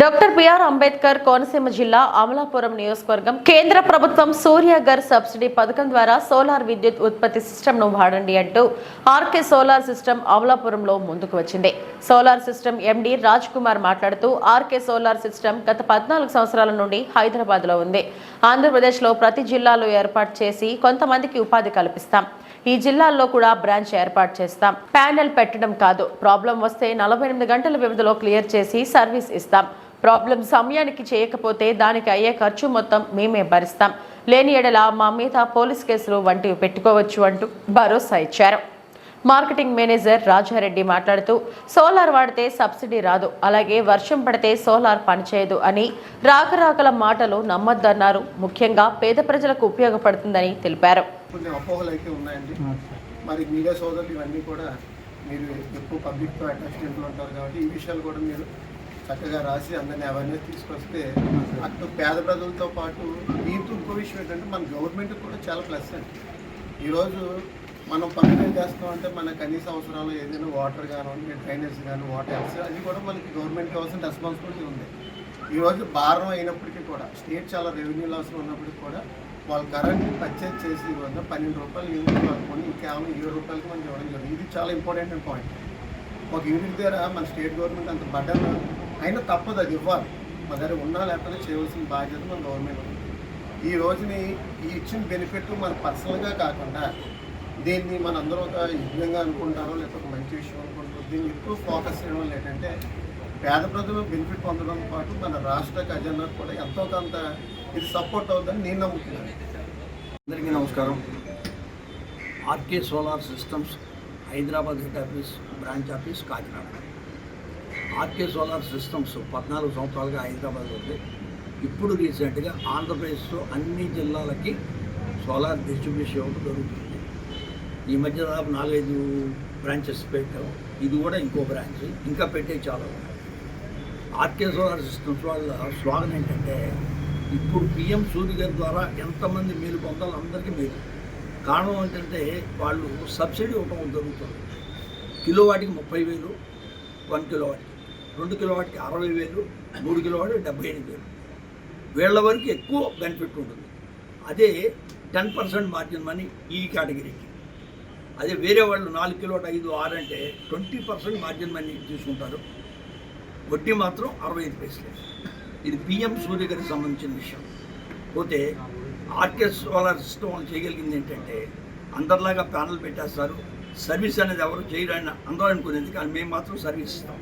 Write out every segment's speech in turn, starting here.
Doctor BR Ambedkar Konaseema జిల్లా అమలాపురం నియోజకవర్గం కేంద్ర ప్రభుత్వం సూర్యగర్ సబ్సిడీ పథకం ద్వారా సోలార్ విద్యుత్ ఉత్పత్తి సిస్టమ్ను వాడండి అంటూ ఆర్కే సోలార్ సిస్టమ్ అమలాపురంలో ముందుకు వచ్చింది. Solar system MD Raj Kumar మాట్లాడుతూ ఆర్కే సోలార్ సిస్టమ్ గత పద్నాలుగు సంవత్సరాల నుండి హైదరాబాద్లో ఉంది. ఆంధ్రప్రదేశ్లో ప్రతి జిల్లాలో ఏర్పాటు చేసి కొంతమందికి ఉపాధి కల్పిస్తాం. ఈ జిల్లాల్లో కూడా బ్రాంచ్ ఏర్పాటు చేస్తాం. ప్యానెల్ పెట్టడం కాదు. ప్రాబ్లం వస్తే నలభై ఎనిమిది గంటల వ్యవధిలో క్లియర్ చేసి సర్వీస్ ఇస్తాం. ప్రాబ్లం సమయానికి చేయకపోతే దానికి అయ్యే ఖర్చు మొత్తం మేమే భరిస్తాం. లేని ఎడల మా మీద పోలీస్ కేసులు వంటివి పెట్టుకోవచ్చు అంటూ భరోసా ఇచ్చారు. మార్కెటింగ్ మేనేజర్ రాజారెడ్డి మాట్లాడుతూ సోలార్ వాడితే సబ్సిడీ రాదు అలాగే వర్షం పడితే సోలార్ పనిచేయదు అని రాకరాకల మాటలు నమ్మొద్దన్నారు. ముఖ్యంగా పేద ప్రజలకు ఉపయోగపడుతుందని తెలిపారు. మరి మీడియా సోదరులు ఇవన్నీ కూడా మీరు ఎక్కువ పబ్లిక్తో అటాచ్మెంట్లో ఉంటారు కాబట్టి ఈ విషయాలు కూడా మీరు చక్కగా రాసి అందరినీ అవేర్నెస్ తీసుకొస్తే అటు పేద ప్రజలతో పాటు దీంతో ఇంకో విషయం ఏంటంటే మన గవర్నమెంట్ కూడా చాలా ప్లస్ అండి. ఈరోజు మనం పనులు చేస్తామంటే మన కనీస అవసరాలు ఏదైనా వాటర్ కానివ్వండి డ్రైనేజ్ కానీ వాటర్ అది కూడా మనకి గవర్నమెంట్ కోసం రెస్పాన్సిబిలిటీ ఉంది. ఈరోజు భారం అయినప్పటికీ కూడా స్టేట్ చాలా రెవెన్యూ లాస్ ఉన్నప్పటికీ కూడా వాళ్ళు కరెంట్ పర్చేజ్ చేసి వద్ద పన్నెండు రూపాయలు యూనిట్ కొని కేవలం ఏడు రూపాయలకి మనం ఇవ్వడం జరిగింది. ఇది చాలా ఇంపార్టెంట్ పాయింట్ ఒక యూనిట్ దగ్గర మన స్టేట్ గవర్నమెంట్ అంత బడ్డన్ అయినా తప్పదు అది ఇవ్వాలి. మన దగ్గర ఉన్నా లేకపోతే చేయవలసిన బాధ్యత మన గవర్నమెంట్ ఉంది. ఈ రోజుని ఈ ఇచ్చిన బెనిఫిట్లు మన పర్సనల్గా కాకుండా దీన్ని మన అందరూ ఒక యజ్ఞంగా అనుకుంటారో లేకపోతే ఒక మంచి విషయం అనుకుంటారో దీన్ని ఎక్కువ ఫోకస్ చేయడం లేదంటే ఏంటంటే పేద ప్రజలు బెనిఫిట్ పొందడం పాటు మన రాష్ట్ర ఖజానాకు కూడా ఎంతో కొంత ఇది సపోర్ట్ అవుతుందని నేను నమ్ముతున్నాను. అందరికీ నమస్కారం. RK solar systems Hyderabad head office branch office Kakinada. RK solar systems పద్నాలుగు సంవత్సరాలుగా హైదరాబాద్ ఉంది. ఇప్పుడు రీసెంట్గా ఆంధ్రప్రదేశ్లో అన్ని జిల్లాలకి సోలార్ డిస్ట్రిబ్యూషన్ ఇవ్వడం జరుగుతుంది ఈ మధ్య దాదాపు నాలుగైదు బ్రాంచెస్ పెట్టాం. ఇది కూడా ఇంకో బ్రాంచ్. ఇంకా పెట్టే చాలా ఉన్నాయి. ఆర్కే సోలార్ సిస్టమ్స్ వాళ్ళ స్లోగన్ ఏంటంటే ఇప్పుడు పిఎం సూర్య గారి ద్వారా ఎంతమంది మీరు పొందాలో అందరికీ మీరు కారణం ఏంటంటే వాళ్ళు సబ్సిడీ ఇవ్వడం జరుగుతుంది కిలోవాటికి ముప్పై వేలు వన్ కిలో వాటికి రెండు కిలోవాట్కి అరవై వేలు మూడు కిలోవాట్కి డెబ్బై ఎనిమిది వేలు. వీళ్ళ వరకు ఎక్కువ బెనిఫిట్ ఉంటుంది. అదే టెన్ పర్సెంట్ మార్జిన్ మనీ ఈ కేటగిరీకి అదే వేరే వాళ్ళు నాలుగు కిలోట్ ఐదు ఆరు అంటే ట్వంటీ పర్సెంట్ మార్జిన్ మనీ తీసుకుంటారు. వడ్డీ మాత్రం అరవై ఐదు పైసలే. ఇది పిఎం సూర్య గారికి సంబంధించిన విషయం. పోతే ఆర్కే సోలార్ సిస్టమ్ వాళ్ళు చేయగలిగింది ఏంటంటే అందరిలాగా ప్యానల్ పెట్టేస్తారు. సర్వీస్ అనేది ఎవరు చేయడానికి అందరూ అనుకునేది కానీ మేము మాత్రం సర్వీస్ ఇస్తాం.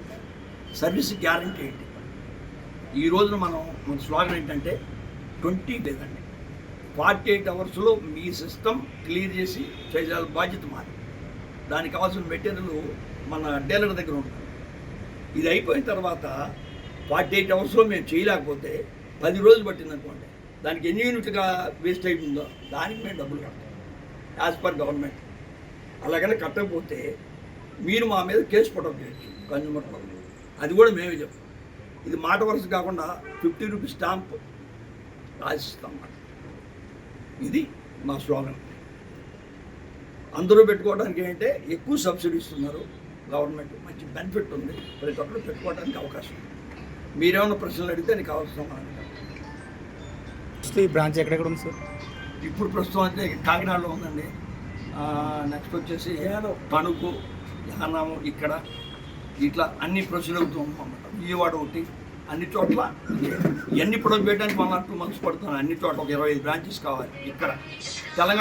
సర్వీస్ గ్యారంటీ ఏంటి? ఈ రోజున మనం మన స్లోగన్ ఏంటంటే ట్వంటీ లేదండి ఫార్టీ ఎయిట్ అవర్స్లో మీ సిస్టమ్ క్లియర్ చేసి చేయాలి బాధ్యత మాది. దానికి కావాల్సిన మెటీరియల్ మన డీలర్ దగ్గర ఉంటుంది. ఇది అయిపోయిన తర్వాత ఫార్టీ ఎయిట్ అవర్స్లో మేము చేయలేకపోతే పది రోజులు పట్టిందనుకోండి దానికి ఎన్ని యూనిట్గా వేస్ట్ అయిపోయిందో దానికి మేము డబ్బులు కడతాం. యాజ్ పర్ గవర్నమెంట్ అలాగనే కట్టకపోతే మీరు మా మీద కేసు పడవ చేయొచ్చు కన్జ్యూమర్ పడవ అది కూడా మేమే చెప్తాం ఇది మాట వరుస కాకుండా ఫిఫ్టీ రూపీస్ స్టాంప్ రాసిస్తాం. ఇది మా స్లోగన్. అందరూ పెట్టుకోవడానికి ఏంటంటే ఎక్కువ సబ్సిడీ ఇస్తున్నారు. గవర్నమెంట్ మంచి బెనిఫిట్ ఉంది. ప్రతి ఒక్కరు పెట్టుకోవడానికి అవకాశం ఉంది. మీరేమన్నా ప్రశ్నలు అడిగితే నీకు అవసరం ఈ బ్రాంచ్ ఎక్కడెక్కడ ఉంది సార్? ఇప్పుడు ప్రస్తుతం అయితే కాకినాడలో ఉందండి. నెక్స్ట్ వచ్చేసి తణుకు యానాము ఇక్కడ ఇట్లా అన్ని ప్రొసీడ్ అవుతూ ఉన్నామన్నమాట విజయవాడ ఒకటి అన్ని చోట్ల ఎన్ని ప్రొడక్ట్ చేయడానికి వన్ టూ మంత్స్ పడుతున్నాయి అన్ని చోట్ల ఒక ఇరవై ఐదు బ్రాంచెస్ కావాలి ఇక్కడ. తెలంగాణ